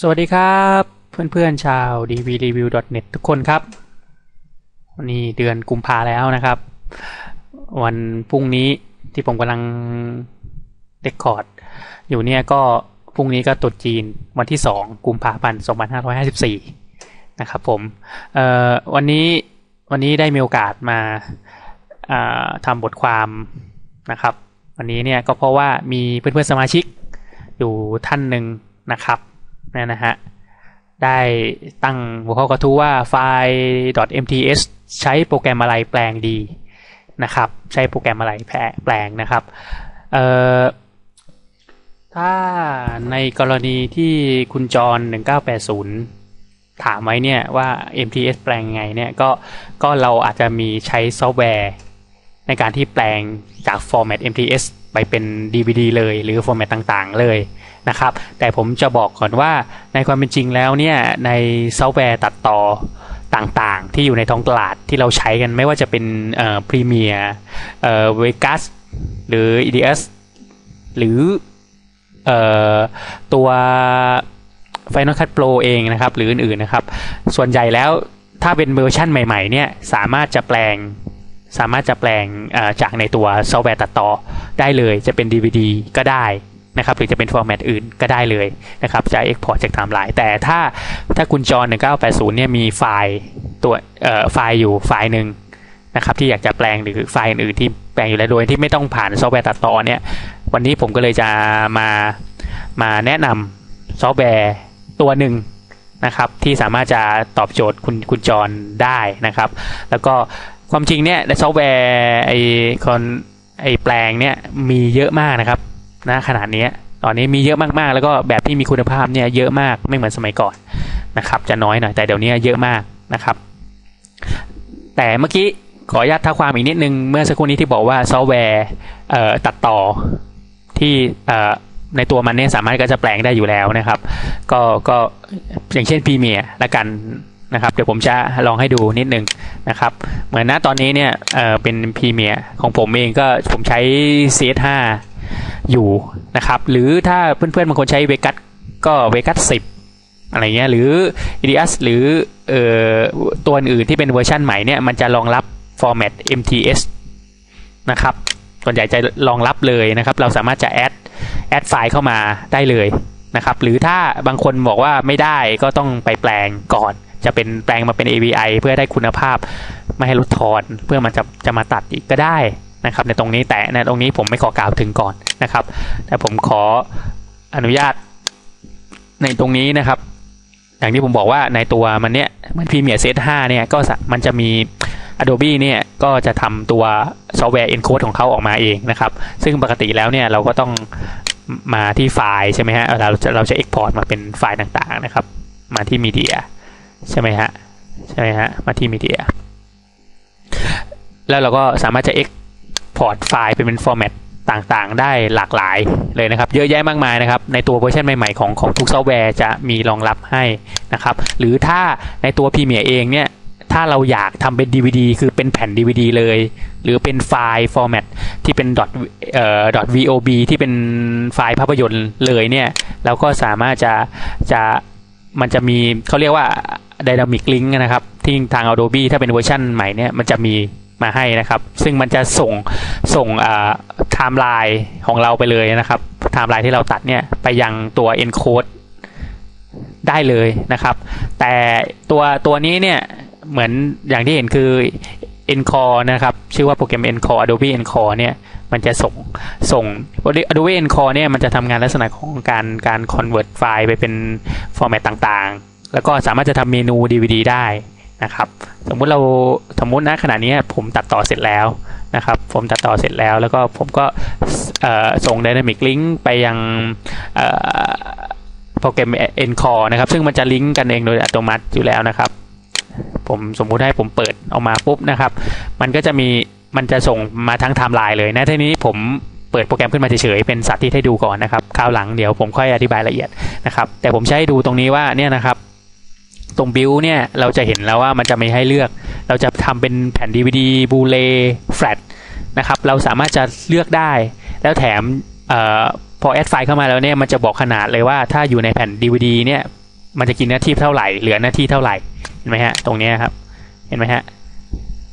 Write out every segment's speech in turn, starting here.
สวัสดีครับเพื่อนๆชาว dvreview.net ทุกคนครับ วันนี้เดือนกุมภาแล้วนะครับ วันพรุ่งนี้ที่ผมกำลังเดคคอร์ด อยู่เนี่ยก็พรุ่งนี้ก็ตรุษจีนวันที่ 2 กุมภาพันธ์ 2554 นะครับผมวันนี้วันนี้ได้มีโอกาสมาทำบทความนะครับ วันนี้เนี่ยก็เพราะว่ามีเพื่อนๆสมาชิกอยู่ท่านหนึ่งนะครับ นะนะฮะได้ตั้งหัวข้อกระทู้ว่าไฟล์ .mts ใช้โปรแกรมอะไรแปลงดีนะครับใช้โปรแกรมอะไรแแปลงนะครับเอ่อถ้าในกรณีที่คุณจร 1980 ถามไว้เนี่ยว่า MTS แปลงไงเนี่ยก็ก็เราอาจจะมีใช้ซอฟต์แวร์ ในการที่แปลงจากฟอร์แมต MTS ไปเป็น DVD เลย หรือฟอร์แมตต่างๆเลยนะครับ แต่ผมจะบอกก่อนว่าในความเป็นจริงแล้วเนี่ยในซอฟต์แวร์ตัดต่อต่างๆ ที่อยู่ในท้องตลาดที่เราใช้กันไม่ว่าจะเป็นเอ่อพรีเมียร์เอ่อเวกัสหรือ EDS หรือเอ่อตัว Final Cut Pro เองนะครับ หรืออื่นๆนะครับ ส่วนใหญ่แล้วถ้าเป็นเวอร์ชันใหม่ๆเนี่ยสามารถจะแปลง สามารถจะแปลงจากในตัวซอฟต์แวร์ตัดต่อได้เลย จะเป็น DVD ก็ได้นะครับหรือจะเป็นฟอร์แมตอื่นก็ได้เลยนะครับจะ Export จากไทม์ไลน์แต่ถ้าถ้าคุณจอ1980เนี่ยมีไฟล์ตัวไฟล์อยู่ไฟล์หนึ่งนะครับที่อยากจะแปลงหรือไฟล์อื่นที่แปลงอยู่แล้วโดยที่ไม่ต้องผ่านซอฟต์แวร์ตัดต่อเนี่ยวันนี้ผมก็เลยจะมามาแนะนำซอฟต์แวร์ตัวหนึ่งนะครับที่สามารถจะตอบโจทย์คุณคุณจรได้นะครับ แล้วก็ ความจริงเนี่ยในซอฟต์แวร์ไอคอนไอแปลงเนี่ยมีเยอะมากนะครับนะขนาดนี้ตอนนี้มีเยอะมากๆ แล้วก็แบบที่มีคุณภาพเนี่ยเยอะมากไม่เหมือนสมัยก่อนนะครับ จะน้อยหน่อยแต่เดี๋ยวนี้เยอะมากนะครับ แต่เมื่อกี้ขออนุญาตท้าความอีกนิดนึงเมื่อสักครู่นี้ที่บอกว่าซอฟต์แวร์ตัดต่อที่ในตัวมันเนี่ยสามารถก็จะแปลงได้อยู่แล้วนะครับ ก็ก็อย่างเช่นพรีเมียร์ละกัน นะครับเดี๋ยวผมจะลองให้ดูนิดนึงนะครับ เหมือนนะตอนนี้เนี่ยเเป็นพรีเมียร์ของผมเองก็ผมใช้ CS5 อยู่นะครับ หรือถ้าเพื่อนๆบางคนใช้เวกัสก็เวกัสสิบอะไรเงี้ยหรือ EDS หรือออตัวอื่นที่เป็นเวอร์ชันใหม่เนี่ยมันจะรองรับฟอร์แมต MTS นะครับส่วนใหญ่จะรองรับเลยนะครับ เราสามารถจะแอดแอดไฟล์เข้ามาได้เลยนะครับ หรือถ้าบางคนบอกว่าไม่ได้ก็ต้องไปแปลงก่อน จะเป็นแปลงมาเป็น AVI เพื่อได้คุณภาพไม่ให้ลดทอน เพื่อมันจะจะมาตัดอีกก็ได้นะครับ ในตรงนี้แต่ในตรงนี้ผมไม่ขอกล่าวถึงก่อนนะครับ แต่ผมขออนุญาตในตรงนี้นะครับ อย่างที่ผมบอกว่าในตัวมันเนี้ยมันพรีเมียร์เซตห้าเนี่ยก็มันจะมี Adobe เนี่ยก็จะทำตัวซอฟต์แวร์ encode ของเขาออกมาเองนะครับ ซึ่งปกติแล้วเนี่ยเราก็ต้องมาที่ไฟล์ใช่ไหมฮะเราจะเราจะ export มาเป็นไฟล์ต่างๆนะครับ มาที่มีเดีย ใช่ไหมฮะใช่ไหมฮะมาที่มีเดียแล้วเราก็สามารถจะ ex พอร์ตไฟล์เป็นฟอร์แมตต่างๆ ได้หลากหลายเลยนะครับ เยอะแยะมากมายนะครับ ในตัวเวอร์ชันใหม่ๆ ของของทุกซอฟต์แวร์จะมีรองรับให้นะครับ หรือถ้าในตัวพรีเมียร์เองเนี่ย ถ้าเราอยากทำเป็น DVD คือเป็นแผ่น DVD เลย หรือเป็นไฟล์ฟอร์แมตที่เป็น dot เอ่อ dot vob ที่เป็นไฟล์ภาพยนตร์เลยเนี่ย เราก็สามารถจะจะ มันจะมีเขาเรียกว่า dynamic link นะครับ ที่ทาง Adobe ถ้าเป็นเวอร์ชันใหม่เนี่ยมันจะมีมาให้นะครับ ซึ่งมันจะส่งส่งไทม์ไลน์ของเราไปเลยนะครับไทม์ไลน์ที่เราตัดเนี่ยไปยังตัว encode ได้เลยนะครับ แต่ตัวตัวนี้เนี่ยเหมือนอย่างที่เห็นคือ Encore นะครับ ชื่อว่าโปรแกรม Encore Adobe Encore เนี่ย มันจะส่งส่ง Adobe Encore เนี่ยมันจะทำงานลักษณะของการการ convert ไฟล์ไปเป็นฟอร์แมตต่างๆ แล้วก็สามารถจะทำเมนู DVD ได้นะครับ สมมุติเราสมมุตินะขณะนี้ผมตัดต่อเสร็จแล้วนะครับ ผมตัดต่อเสร็จแล้วแล้วก็ผมก็ส่ง Dynamic Link ไปยังโปรแกรม Encore นะครับ ซึ่งมันจะลิงก์กันเองโดยอัตโนมัติอยู่แล้วนะครับ ผมสมมุติให้ผมเปิดออกมาปุ๊บนะครับ มันก็จะมี มันจะส่งมาทั้งไทม์ไลน์เลยนะทีนี้ผมเปิดโปรแกรมขึ้นมาเฉยๆเป็นสัตว์ที่ให้ดูก่อนนะครับคราวหลังเดี๋ยวผมค่อยอธิบายละเอียดนะครับแต่ผมใช้ดูตรงนี้ว่าเนี่ยนะครับตรงบิวเนี่ยเราจะเห็นแล้วว่ามันจะไมีให้เลือก เราจะทำเป็นแผ่น DVD บูเลแฟลตนะครับเราสามารถจะเลือกได้ แล้วแถมอพอแอดไฟล์เข้ามาแล้วเนี่ยมันจะบอกขนาดเลยว่าถ้าอยู่ในแผ่น DVD เนี่ยมันจะกินเนื้อที่เท่าไหร่ เหลือเนื้อที่เท่าไหร่เห็นไหมฮะตรงนี้ครับเห็นไหมฮะ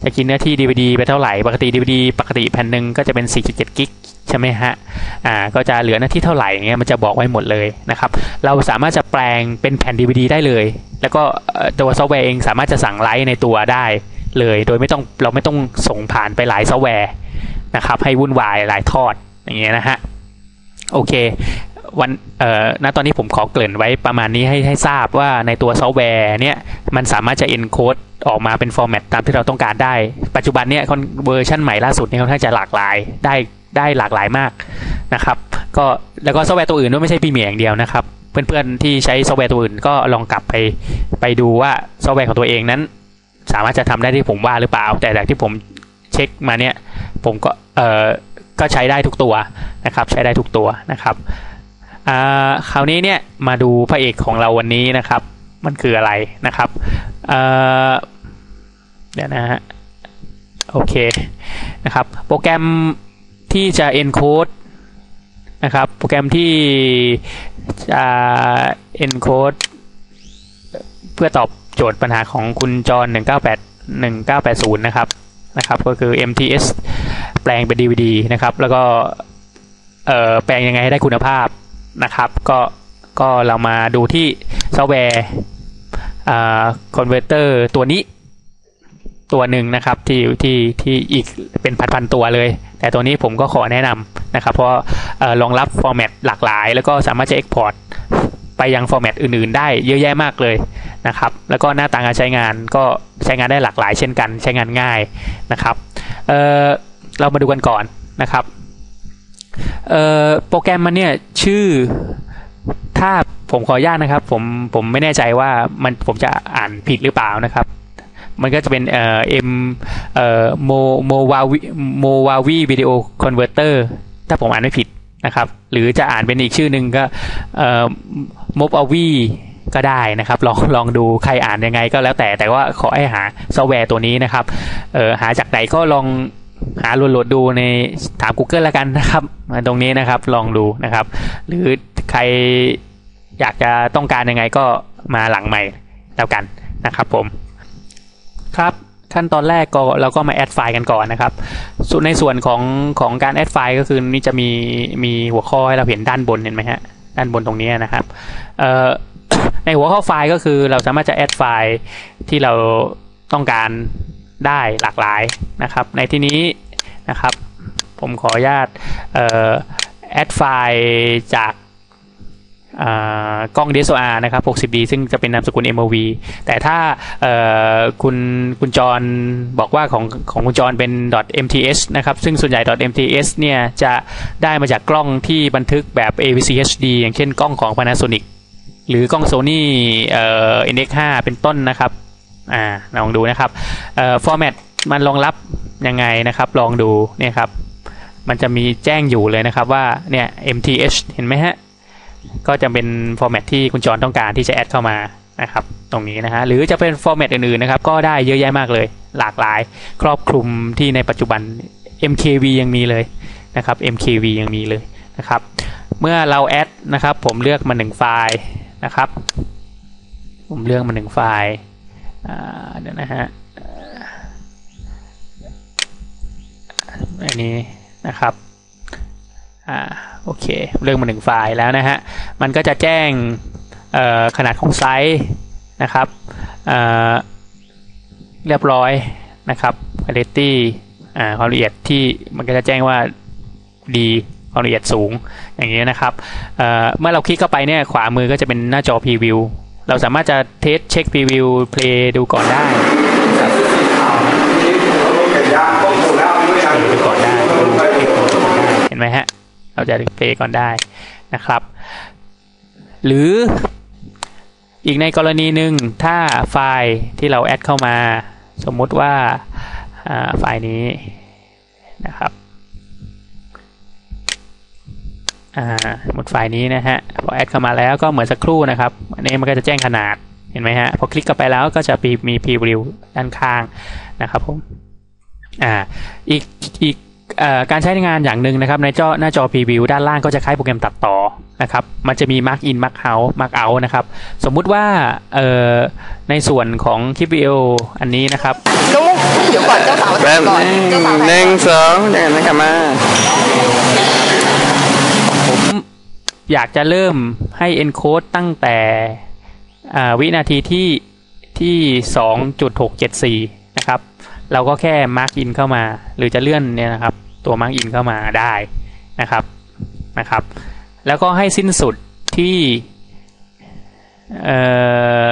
จะกินเนื้อที่ DVD ไปเท่าไหร่ ปกติ DVD ปกติแผ่นหนึ่งก็จะเป็น 4.7 กิกใช่ไหมฮะ อ่า ก็จะเหลือหน้าที่เท่าไหร่เงี้ย มันจะบอกไว้หมดเลยนะครับ เราสามารถจะแปลงเป็นแผ่น DVD ได้เลย แล้วก็ตัวซอฟต์แวร์เองสามารถจะสั่งไลฟ์ในตัวได้เลย โดยไม่ต้อง เราไม่ต้องส่งผ่านไปหลายซอฟต์แวร์นะครับ ให้วุ่นวายหลายทอดอย่างเงี้ยนะฮะ โอเค วันเอ่อณตอนนี้ผมขอเกริ่นไว้ประมาณนี้ให้ให้ทราบว่าในตัวซอฟต์แวร์เนี่ยมันสามารถจะ encode ออกมาเป็นฟอร์แมตตามที่เราต้องการได้ ปัจจุบันเนี่ยเวอร์ชันใหม่ล่าสุดเนี่ยค่อนข้างจะหลากหลายได้ได้หลากหลายมากนะครับก็แล้วก็ซอฟต์แวร์ตัวอื่นด้วยไม่ใช่พีเมียอย่างเดียวนะครับเพื่อนๆที่ใช้ซอฟต์แวร์ตัวอื่นก็ลองกลับไปไปดูว่าซอฟต์แวร์ของตัวเองนั้น สามารถจะทำได้ที่ผมว่าหรือเปล่า แต่จากที่ผมเช็คมาเนี่ยผมก็เออก็ใช้ได้ทุกตัวนะครับ ใช้ได้ทุกตัวนะครับ อ่าคราวนี้เนี่ยมาดูพระเอกของเราวันนี้นะครับ มันคืออะไรนะครับเอ่อเดี๋ยวนะฮะโอเคนะครับ โปรแกรมที่จะ encode นะครับ โปรแกรมที่จะ encode เพื่อตอบโจทย์ปัญหาของคุณจอห์น198 1980 นะครับนะครับ ก็คือ MTS แปลงเป็น DVD นะครับ แล้วก็แปลงยังไงให้ได้คุณภาพ นะครับ ก็ก็เรามาดูที่ซอฟต์แวร์คอนเวอร์เตอร์ตัวนี้ตัวหนึ่งนะครับที่ที่ที่อีกเป็นพันๆตัวเลย แต่ตัวนี้ผมก็ขอแนะนำนะครับ เพราะรองรับฟอร์แมตหลากหลาย แล้วก็สามารถจะ Export ไปยังฟอร์แมตอื่นๆ ได้เยอะแยะมากเลยนะครับ แล้วก็หน้าตาการใช้งานก็ใช้งานได้หลากหลายเช่นกัน ใช้งานง่ายนะครับเเรามาดูกันก่อนนะครับ โปรแกรมมันเนี่ยชื่อถ้าผมขออนุญาตนะครับ ผมผมไม่แน่ใจว่ามันผมจะอ่านผิดหรือเปล่านะครับ มันก็จะเป็นเอ่อ M เอ่อโมโมวาวิโมวาวีวิดีโอคอนเวอร์เตอร์ถ้าผมอ่านไม่ผิดนะครับ หรือจะอ่านเป็นอีกชื่อหนึ่งก็เอ่อมบอวีก็ได้นะครับ ลองลองดูใครอ่านยังไงก็แล้วแต่แต่ว่าขอให้หาซอฟต์แวร์ตัวนี้นะครับเอ่อหาจากไหนก็ลอง หาโหลดดูในถาม Google แล้วกันนะครับตรงนี้นะครับลองดูนะครับ หรือใครอยากจะต้องการยังไงก็มาหลังใหม่แล้วกันนะครับผมครับขั้นตอนแรกก็เราก็มาแอดไฟล์กันก่อนนะครับส่วนในส่วนของของการแอดไฟล์ก็คือนี่จะมีมีหัวข้อให้เราเห็นด้านบนเห็นไหมฮะด้านบนตรงนี้นะครับในหัวข้อไฟล์ก็คือเราสามารถจะแอดไฟล์ที่เราต้องการ ได้หลากหลายนะครับ ในที่นี้นะครับ ผมขออนุญาตแอดไฟล์จากกล้อง DSLR นะครับ 60D ซึ่งจะเป็นนามสกุล MOV แต่ถ้าคุณคุณจรบอกว่าของของคุณจรเป็น .mts นะครับ ซึ่งส่วนใหญ่ .mts เนี่ยจะได้มาจากกล้องที่บันทึกแบบ AVC HD อย่างเช่นกล้องของ Panasonic หรือกล้อง Sony NX5 เป็นต้นนะครับ อ่าลองดูนะครับเอ่อ format มันรองรับยังไงนะครับ ลองดูเนี่ยครับ มันจะมีแจ้งอยู่เลยนะครับว่าเนี่ย MTH เห็นไหมฮะ ก็จะเป็นฟอร์แมตที่คุณจรต้องการที่จะแอดเข้ามานะครับ ตรงนี้นะฮะ หรือจะเป็นฟอร์แมตอื่นๆนะครับ ก็ได้เยอะแยะมากเลย หลากหลาย ครอบคลุมที่ในปัจจุบัน MKV ยังมีเลยนะครับ MKV ยังมีเลยนะครับ เมื่อเราแอดนะครับ ผมเลือกมาหนึ่งไฟล์นะครับ ผมเลือกมาหนึ่งไฟล์ เดี๋ยวนะฮะอันนี้นะครับอ่าโอเคเรื่องมาหนึ่งไฟล์แล้วนะฮะมันก็จะแจ้งขนาดของไซส์นะครับเเรียบร้อยนะครับ quality ความละเอียดที่มันก็จะแจ้งว่าดีความละเอียดสูงอย่างนี้นะครับเมื่อเราคลิกเข้าไปเนี่ยขวามือก็จะเป็นหน้าจอพรีวิว เราสามารถจะเทสเช็คพรีวิวเพลย์ดูก่อนได้ดูก่อนได้ เห็นไหมฮะ เราจะเพลย์ก่อนได้นะครับ หรืออีกในกรณีหนึ่งถ้าไฟล์ที่เราแอดเข้ามา สมมุติว่าไฟล์นี้นะครับ หมดไฟล์นี้นะฮะพอแอดเข้ามาแล้วก็เหมือนสักครู่นะครับอันนี้มันก็จะแจ้งขนาดเห็นไหมฮะพอคลิกเข้าไปแล้วก็จะมีมีพรีวิวด้านข้างนะครับผมอ่าอีกอีกเอ่อการใช้งานอย่างหนึ่งนะครับในจอหน้าจอ preview ด้านล่างก็จะคล้ายโปรแกรมตัดต่อนะครับมันจะมี mark in mark out mark out นะครับสมมุติว่าเอ่อในส่วนของคลิปวิดีโออันนี้นะครับลูกเดี๋ยวก่อนเจ้าสาวแป๊บก่อนหนึ่งเจ้าสาวหนึ่งสองเดี๋ยวนะครับมา ผมอยากจะเริ่มให้ encode ตั้งแต่วินาทีที่ที่ 2.674 นะครับ เราก็แค่ mark in เข้ามา หรือจะเลื่อนเนี่ยนะครับ ตัว mark in เข้ามาได้นะครับนะครับ แล้วก็ให้สิ้นสุดที่เอ่อ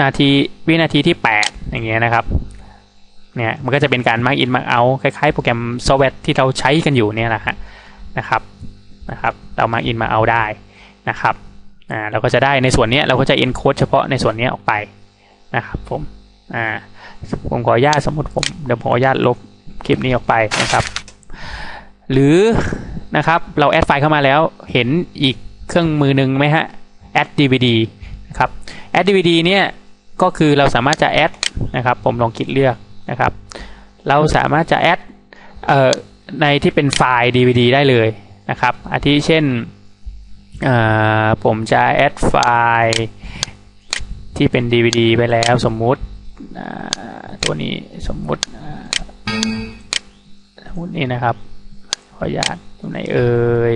นาทีวินาทีที่ 8 อย่างเงี้ยนะครับเนี่ยมันก็จะเป็นการ mark in mark out คล้ายๆ โปรแกรมซอฟต์แวร์ที่เราใช้กันอยู่เนี่ยแหละฮะนะครับ นะครับ เรามาอินมาเอาได้นะครับอ่าเราก็จะได้ในส่วนนี้เราก็จะ encode เฉพาะในส่วนนี้ออกไปนะครับผมอ่าผมขออนุญาตสมมติผมเดี๋ยวผมขออนุญาตลบคลิปนี้ออกไปนะครับ หรือนะครับเราแอดไฟล์เข้ามาแล้วเห็นอีกเครื่องมือหนึ่งไหมฮะ add dvd นะครับ add dvd เนี่ยก็คือเราสามารถจะ add นะครับผมลองคลิกเลือกนะครับ เราสามารถจะ add เอ่อในที่เป็นไฟล์ dvd ได้เลย นะครับอาทิเช่นผมจะแอดไฟล์ที่เป็น DVD ไปแล้วสมมุติตัวนี้สมมุติสมมุตินี่นะครับ ขออนุญาตตรงไหนเอ่ย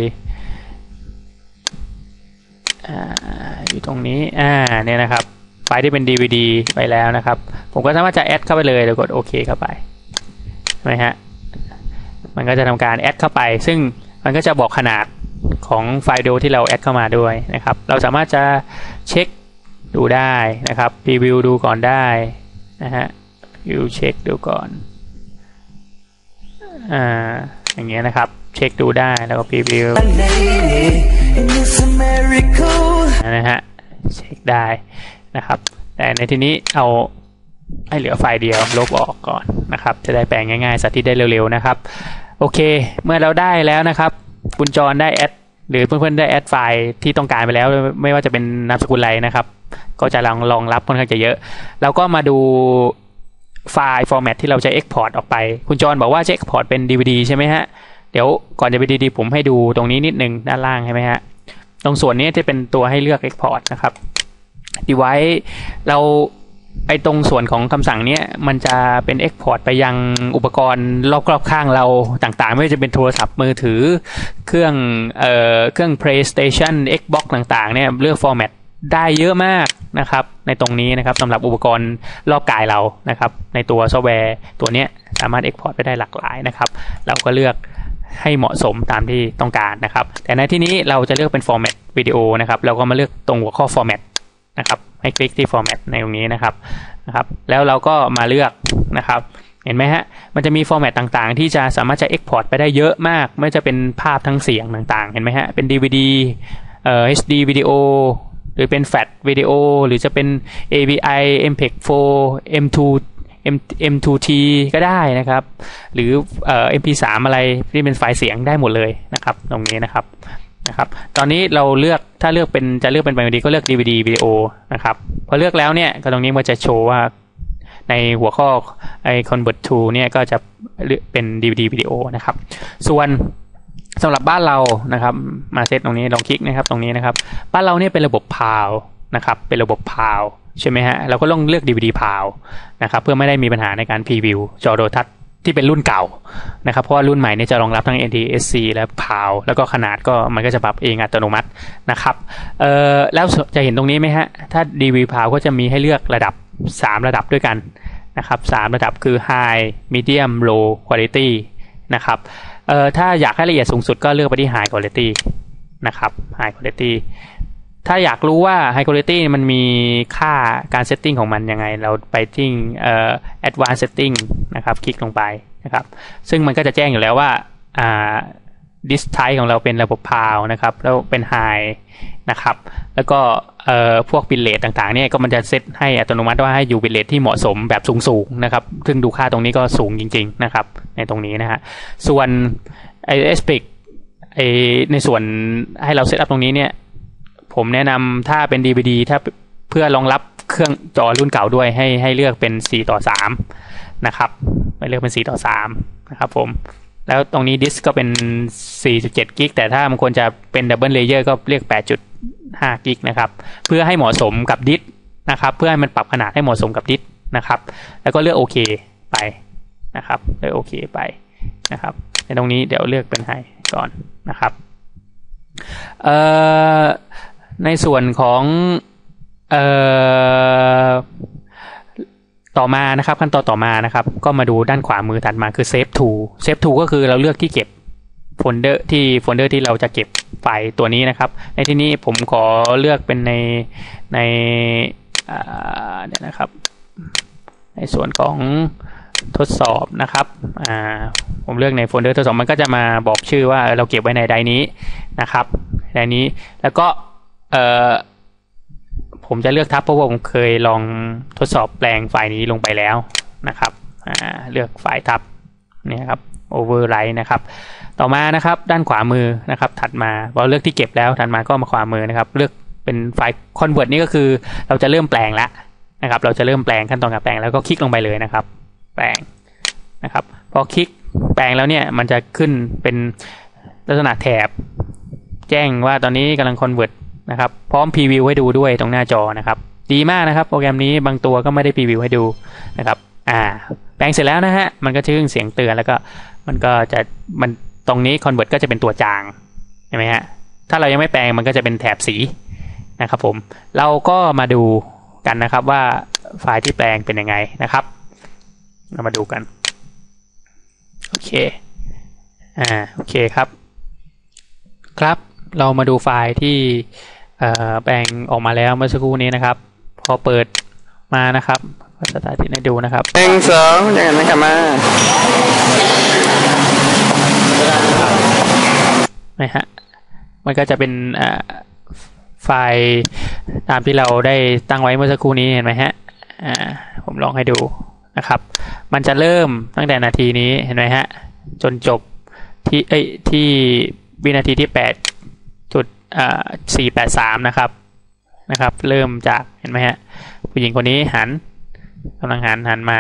อยู่ตรงนี้อ่าเนี่ยนะครับไฟล์ที่เป็น DVD ไปแล้วนะครับ ผมก็สามารถจะแอดเข้าไปเลยแล้วกดโอเคเข้าไปใช่ไหมฮะมันก็จะทำการแอดเข้าไป ซึ่ง มันก็จะบอกขนาดของไฟล์ดีโอที่เราแอดเข้ามาด้วยนะครับ เราสามารถจะเช็คดูได้นะครับรีวิวดูก่อนได้นะฮะวิวเช็คดูก่อนอ่าอย่างเงี้ยนะครับ เช็คดูได้แล้วก็รีวิวนะฮะเช็คได้นะครับ แต่ในที่นี้เอาให้เหลือไฟล์เดียวลบออกก่อนนะครับ จะได้แปลงง่ายๆสาธิตได้เร็วๆนะครับ โอเค เมื่อเราได้แล้วนะครับ คุณจรได้แอดหรือเพื่อนๆได้แอดไฟล์ที่ต้องการไปแล้ว ไม่ว่าจะเป็นนามสกุลอะไรนะครับ ก็จะรองรองรับค่อนข้างจะเยอะ เราก็มาดูไฟล์ฟอร์แมตที่เราจะ Export ออกไป คุณจรบอกว่าจะ Export เป็น DVD ใช่ไหมฮะ เดี๋ยวก่อนจะไป DVD ผมให้ดูตรงนี้นิดนึงด้านล่างใช่ไหมฮะ ตรงส่วนนี้จะเป็นตัวให้เลือก Export นะครับ device เรา ไอตรงส่วนของคำสั่งเนี้ยมันจะเป็น Export ไปยังอุปกรณ์รอบๆข้างเราต่างๆ ไม่ว่าจะเป็นโทรศัพท์มือถือ เครื่องเอ่อเครื่อง PlayStation Xbox ต่างๆ เนี่ยเลือก format ได้เยอะมากนะครับ ในตรงนี้นะครับสำหรับอุปกรณ์รอบกายเรานะครับ ในตัวซอฟต์แวร์ตัวเนี้ยสามารถ Export ไปได้หลากหลายนะครับ เราก็เลือกให้เหมาะสมตามที่ต้องการนะครับ แต่ในที่นี้เราจะเลือกเป็น format วิดีโอนะครับ เราก็มาเลือกตรงหัวข้อ format นะครับ ให้คลิกที่ format ในตรงนี้นะครับนะครับ แล้วเราก็มาเลือกนะครับ เห็นไหมฮะ มันจะมี format ต่างๆ ที่จะสามารถจะ export ไปได้เยอะมาก ไม่ว่าจะเป็นภาพทั้งเสียงต่างๆ เห็นไหมฮะ เป็น DVD เอ่อ HD วิดีโอหรือเป็น FAT วิดีโอหรือจะเป็น AVI MPEG 4 M2 M M2T ก็ได้นะครับ หรือเอ่อ MP3 อะไรที่เป็นไฟล์เสียงได้หมดเลยนะครับ ตรงนี้นะครับ นะครับ ตอนนี้เราเลือกถ้าเลือกเป็นจะเลือกเป็น DVD ก็เลือก DVD วิดีโอนะครับ พอเลือกแล้วเนี่ยก็ตรงนี้มันจะโชว์ว่าในหัวข้อไอ convert to เนี่ยก็จะเป็น DVD วิดีโอนะครับ ส่วนสำหรับบ้านเรานะครับ มาเซตตรงนี้ลองคลิกนะครับตรงนี้นะครับ บ้านเราเนี่ยเป็นระบบ PAL นะครับ เป็นระบบ PAL ใช่ไหมฮะ เราก็ต้องเลือก DVD PAL นะครับ เพื่อไม่ได้มีปัญหาในการพรีวิวจอโดทัศน์ ที่เป็นรุ่นเก่านะครับเพราะว่ารุ่นใหม่เนี่ยจะรองรับทั้ง NTSC และ PAL แล้วก็ขนาดก็มันก็จะปรับเองอัตโนมัตินะครับเอ่อแล้วจะเห็นตรงนี้ไหมฮะ ถ้า DV PAL ก็จะมีให้เลือกระดับ 3 ระดับด้วยกันนะครับ3ระดับคือ High Medium Low Quality นะครับเอ่อถ้าอยากให้ละเอียดสูงสุดก็เลือกไปที่ High Quality นะครับ High Quality ถ้าอยากรู้ว่า High Quality มันมีค่าการเซตติ้งของมันยังไง เราไปที่เอ่อ Advanced Setting นะครับ คลิกลงไปนะครับ ซึ่งมันก็จะแจ้งอยู่แล้วว่าอ่า disk type ของเราเป็นระบบ PAL นะครับ แล้วเป็น High นะครับ แล้วก็เอ่อพวกบิตเรทต่างๆเนี่ยก็มันจะเซตให้อัตโนมัติว่าให้อยู่บิตเรทที่เหมาะสมแบบสูงๆนะครับ ซึ่งดูค่าตรงนี้ก็สูงจริง ๆ นะครับ ในตรงนี้นะฮะ ส่วนไอเอสพิกไอในส่วนให้เราเซตอัพตรงนี้เนี่ย ผมแนะนำถ้าเป็น DVD ถ้าเพื่อรองรับเครื่องจอรุ่นเก่าด้วยให้ให้เลือกเป็น 4 ต่อ 3 นะครับไม่เลือกเป็น 4 ต่อ 3 นะครับผม แล้วตรงนี้ดิสก็เป็น 4.7 กิกแต่ถ้ามันควรจะเป็นดับเบิลเลเยอร์ก็เรียก 8.5 กิกนะครับ เพื่อให้เหมาะสมกับดิสนะครับ เพื่อให้มันปรับขนาดให้เหมาะสมกับดิสนะครับ แล้วก็เลือกโอเคไปนะครับ เลือกโอเคไปนะครับ ในตรงนี้เดี๋ยวเลือกเป็นไฮก่อนนะครับ เอ่อ ในส่วนของเอ่อต่อมานะครับขั้นตอนต่อมานะครับ ก็มาดูด้านขวามือถัดมาคือ Save to Save to ก็คือเราเลือกที่เก็บโฟลเดอร์ที่โฟลเดอร์ที่เราจะเก็บไฟล์ตัวนี้นะครับ ในที่นี้ผมขอเลือกเป็นในในเดี๋ยวนะครับ ในส่วนของทดสอบนะครับผมเลือกในโฟลเดอร์ทดสอบมันก็จะมาบอกชื่อว่าเราเก็บไว้ในไดนี้นะครับไดนี้แล้วก็ เอ่อผมจะเลือกทับเพราะว่าผมเคยลองทดสอบแปลงไฟล์นี้ลงไปแล้วนะครับอ่าเลือกไฟล์ทับเนี่ยครับ overwrite นะครับ ต่อมานะครับด้านขวามือนะครับ ถัดมาเราเลือกที่เก็บแล้วถัดมาก็มาขวามือนะครับ เลือกเป็นไฟล์ convert นี่ก็คือเราจะเริ่มแปลงแล้วนะครับ เราจะเริ่มแปลงขั้นตอนการแปลงแล้วก็คลิกลงไปเลยนะครับ แปลงนะครับ พอคลิกแปลงแล้วเนี่ยมันจะขึ้นเป็นลักษณะแถบ แจ้งว่าตอนนี้กำลัง convert นะครับ พร้อมพรีวิวให้ดูด้วยตรงหน้าจอนะครับ ดีมากนะครับ โปรแกรมนี้บางตัวก็ไม่ได้พรีวิวให้ดูนะครับ อ่า แปลงเสร็จแล้วนะฮะ มันก็จะขึ้นเสียงเตือนแล้วก็มันก็จะมันตรงนี้ convert ก็จะเป็นตัวจางเห็นไหมฮะ ถ้าเรายังไม่แปลงมันก็จะเป็นแถบสีนะครับผม เราก็มาดูกันนะครับว่าไฟล์ที่แปลงเป็นยังไงนะครับ เรามาดูกัน โอเค อ่า โอเคครับ ครับ เรามาดูไฟล์ที่ แปลงออกมาแล้วเมื่อสักครู่นี้นะครับ พอเปิดมานะครับก็จะตัดที่ให้ดูนะครับหนึ่งสองอย่างนั้นกลับมานะฮะมันก็จะเป็นอ่าไฟล์ตามที่เราได้ตั้งไว้เมื่อสักครู่นี้เห็นไหมฮะอ่าผมลองให้ดูนะครับ มันจะเริ่มตั้งแต่นาทีนี้เห็นไหมฮะจนจบที่เอ้ยที่วินาทีที่แปดจุดอ่า สี่แปดสามนะครับนะครับ เริ่มจากเห็นไหมฮะผู้หญิงคนนี้หันกำลังหันหันมา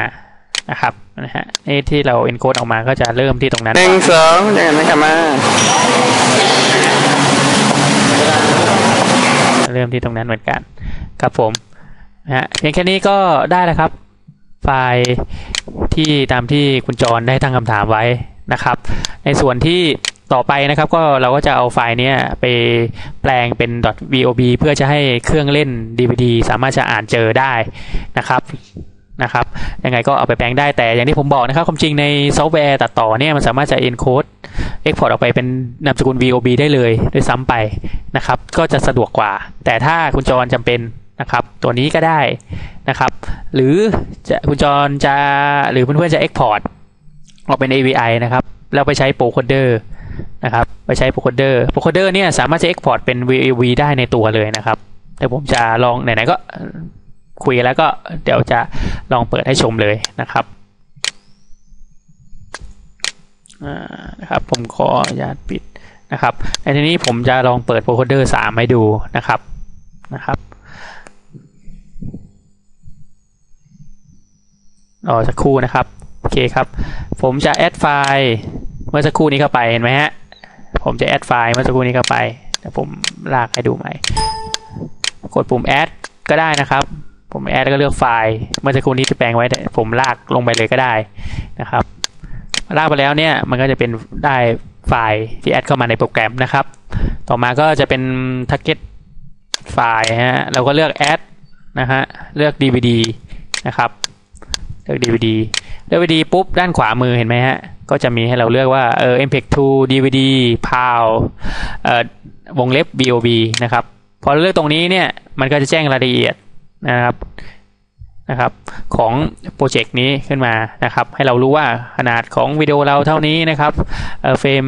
นะครับนะฮะนี่ที่เรา encode ออกมาก็จะเริ่มที่ตรงนั้นหนึ่งสองอย่างนั้นกลับมาเริ่มที่ตรงนั้นเหมือนกันครับผมนะฮะเพียงแค่นี้ก็ได้แล้วครับ ไฟล์ที่ตามที่คุณจรได้ตั้งคำถามไว้นะครับ ในส่วนที่ ต่อไปนะครับก็เราก็จะเอาไฟล์เนี้ยไปแปลงเป็น .vob เพื่อจะให้เครื่องเล่น DVD สามารถจะอ่านเจอได้นะครับนะครับยังไงก็เอาไปแปลงได้แต่อย่างที่ผมบอกนะครับความจริงในซอฟต์แวร์ตัดต่อเนี่ยมันสามารถจะ encode export ออกไปเป็นนามสกุล vob ได้เลยด้วยซ้ำไปนะครับ ก็จะสะดวกกว่า แต่ถ้าคุณจรจำเป็นนะครับตัวนี้ก็ได้นะครับ หรือจะคุณจรจะหรือเพื่อนๆจะ export ออกเป็น AVI นะครับแล้วไปใช้ Procoder นะครับไปใช้ Procoder Procoder เนี่ยสามารถจะ export เป็น VAV ได้ในตัวเลยนะครับ แต่ผมจะลองไหนๆก็คุยแล้วก็เดี๋ยวจะลองเปิดให้ชมเลยนะครับนะครับผมขออนุญาตปิดนะครับในทีนี้ผมจะลองเปิด Procoder 3 ให้ดูนะครับนะครับรอสักครู่นะครับ โอเคครับ ผมจะแอดไฟล์ เมื่อสักครู่นี้เข้าไปเห็นไหมฮะ ผมจะแอดไฟล์เมื่อสักครู่นี้เข้าไปเดี๋ยวผมลากให้ดูใหม่ กดปุ่มแอดก็ได้นะครับ ผมแอดแล้วก็เลือกไฟล์เมื่อสักครู่นี้ที่แปลงไว้ ผมลากลงไปเลยก็ได้นะครับ ลากไปแล้วเนี่ยมันก็จะเป็นได้ไฟล์ที่แอดเข้ามาในโปรแกรมนะครับ ต่อมาก็จะเป็น target ไฟล์ฮะเราก็เลือกแอดนะฮะเลือก DVD นะครับ เลือก DVD เลือก DVD ปุ๊บด้านขวามือเห็นไหมฮะ ก็จะมีให้เราเลือกว่าเออ MPEG 2 DVD PAL เอ่อวงเล็บ VOB นะครับ พอเลือกตรงนี้เนี่ยมันก็จะแจ้งรายละเอียดนะครับนะครับของโปรเจกต์นี้ขึ้นมานะครับ ให้เรารู้ว่าขนาดของวิดีโอเราเท่านี้นะครับเออเฟรม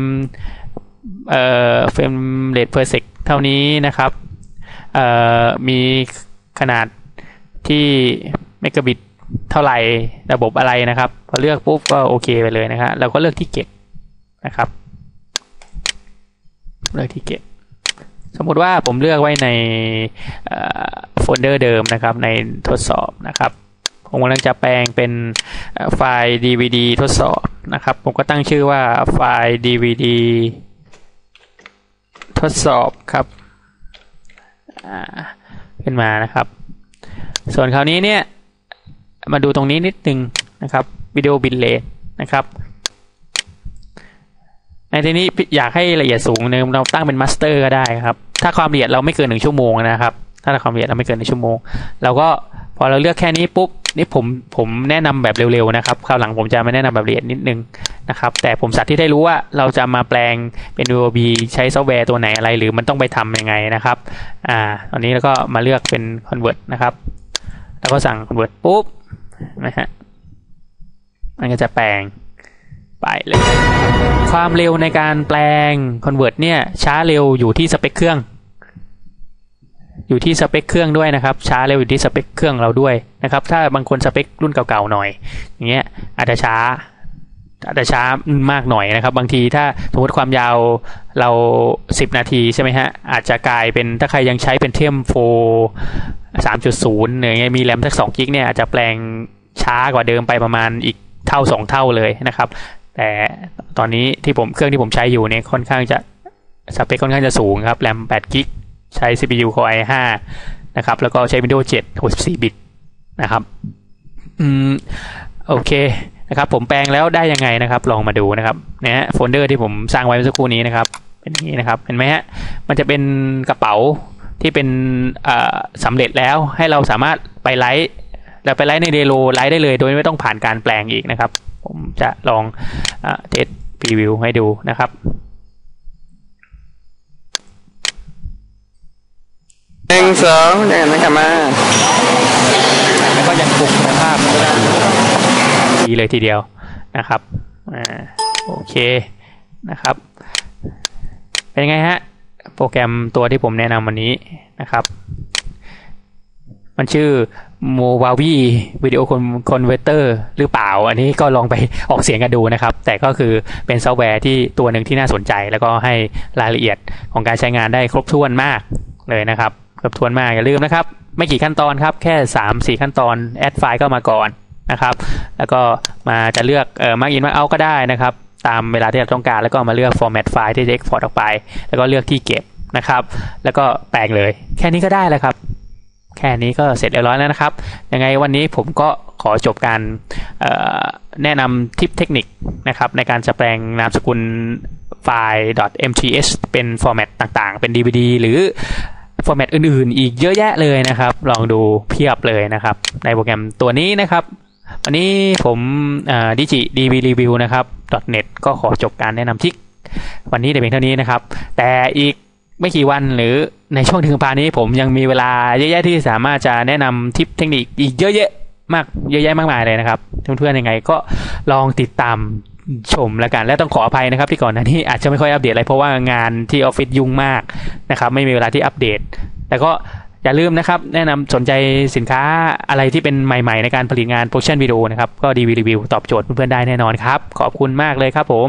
เอ่อเฟรมเรทเพอร์เซกเท่านี้นะครับเอ่อมีขนาดที่เมกะบิต เท่าไหร่ระบบอะไรนะครับ พอเลือกปุ๊บก็โอเคไปเลยนะครับเราก็เลือกที่เก็บนะครับ เลือกที่เก็บ สมมุติว่าผมเลือกไว้ในโฟลเดอร์เดิมนะครับในทดสอบนะครับผมกำลังจะแปลงเป็นไฟล์ DVD ทดสอบนะครับ ผมก็ตั้งชื่อว่าไฟล์ DVD ทดสอบครับขึ้นมานะครับ ส่วนคราวนี้เนี่ย มาดูตรงนี้นิดนึงนะครับวิดีโอบิตเลทนะครับในที่นี้อยากให้ละเอียดสูงเนี่ยเราตั้งเป็นมาสเตอร์ก็ได้ครับ ถ้าความละเอียดเราไม่เกินหนึ่งชั่วโมงนะครับ ถ้าความละเอียดเราไม่เกินหนึ่งชั่วโมง เราก็พอเราเลือกแค่นี้ปุ๊บนี่ผมผมแนะนำแบบเร็วๆนะครับคราวหลังผมจะไม่แนะนำแบบละเอียดนิดนึงนะครับ แต่ผมสัตว์ที่ได้รู้ว่าเราจะมาแปลงเป็น VOB ใช้ซอฟต์แวร์ตัวไหนอะไร หรือมันต้องไปทำยังไงนะครับ อ่าตอนนี้แล้วก็มาเลือกเป็น convert นะครับ แล้วก็สั่ง convert ปุ๊บ นะฮะมันก็จะแปลงไปเลย ความเร็วในการแปลง convert เนี่ย ช้าเร็วอยู่ที่สเปคเครื่อง อยู่ที่สเปคเครื่องด้วยนะครับ ช้าเร็วอยู่ที่สเปคเครื่องเราด้วยนะครับ ถ้าบางคนสเปครุ่นเก่าๆหน่อย อย่างเงี้ยอาจจะช้า อาจจะช้ามากหน่อยนะครับ บางทีถ้าสมมติความยาวเรา 10 นาทีใช่ไหมฮะ อาจจะกลายเป็นถ้าใครยังใช้เป็นเทมโฟ3.0เนี่ยไงมีแรมสัก2กิกเนี่ยอาจจะแปลงช้ากว่าเดิมไปประมาณอีกเท่า 2 เท่าเลยนะครับ แต่ตอนนี้ที่ผมเครื่องที่ผมใช้อยู่เนี่ยค่อนข้างจะสเปคค่อนข้างจะสูงครับแรม8กิกใช้ CPU Core i5 นะครับ แล้วก็ใช้ Windows 7 64 บิตนะครับ อืม โอเค นะครับผมแปลงแล้วได้ยังไงนะครับ ลองมาดูนะครับเนี่ยฮะโฟลเดอร์ที่ผมสร้างไว้เมื่อสักครู่นี้นะครับเป็นอย่างนี้นะครับเห็นไหมฮะมันจะเป็นกระเป๋าที่เป็นเอ่อสำเร็จแล้วให้เราสามารถไปไลฟ์แล้วไปไลฟ์ในเดโลไลฟ์ได้เลย โดยไม่ต้องผ่านการแปลงอีกนะครับ ผมจะลองเทสพรีวิวให้ดูนะครับหนึ่งสองอย่างนั้นนะครับมาแล้วก็ยังคงคุณภาพดีีเลยทีเดียวนะครับอโอเคนะครับเป็นไงฮะโปรแกรมตัวที่ผมแนะนำวันนี้นะครับ มันชื่อ m o v a v i Video Converter หรือเปล่า อันนี้ก็ลองไปออกเสียงกันดูนะครับ แต่ก็คือเป็นซอฟต์แวร์ที่ตัวหนึ่งที่น่าสนใจ แล้วก็ให้รายละเอียดของการใช้งานได้ครบถ้วนมากเลยนะครับ ครบถ้วนมากอย่าลืมนะครับ ไม่กี่ขั้นตอนครับ แค่ 3 4 ขั้นตอนแอดไฟล์ก็มาก่อนนะครับ แล้วก็มาจะเลือกเอ่อมาอินมาเอาก็ได้นะครับ ตามเวลาที่เราต้องการ แล้วก็มาเลือก format ไฟล์ที่จะ export ออกไป แล้วก็เลือกที่เก็บนะครับ แล้วก็แปลงเลย แค่นี้ก็ได้แล้วครับ แค่นี้ก็เสร็จเรียบร้อยแล้วนะครับ ยังไงวันนี้ผมก็ขอจบการแนะนำทิปเทคนิคนะครับในการจะแปลงนามสกุลไฟล์ .mts เป็นฟอร์แมตต่างๆ เป็น DVD หรือฟอร์แมตอื่นๆ อีกเยอะแยะเลยนะครับ ลองดูเพียบเลยนะครับ ในโปรแกรมตัวนี้นะครับ วันนี้ผมดิจิดีวีรีวิวนะครับ .net ก็ขอจบการแนะนำทิก วันนี้แต่เพียงเท่านี้นะครับ แต่อีกไม่กี่วันหรือในช่วงถึงพานี้ผมยังมีเวลาเยอะแยะที่สามารถจะแนะนำทิปเทคนิคอีกเยอะแยะมากเยอะแยะมากมายเลยนะครับเพื่อนๆยังไงก็ลองติดตามชมแล้วกันและต้องขออภัยนะครับที่ก่อนหน้านี้อาจจะไม่ค่อยอัปเดตอะไรเพราะว่างานที่ออฟฟิศยุ่งมากนะครับไม่มีเวลาที่อัปเดต แต่ก็ อย่าลืมนะครับ แนะนำสนใจสินค้าอะไรที่เป็นใหม่ ๆ ในการผลิตงานโปรเจกชันวิดีโอนะครับ ก็ดีวีรีวิวตอบโจทย์เพื่อนๆได้แน่นอนครับ ขอบคุณมากเลยครับผม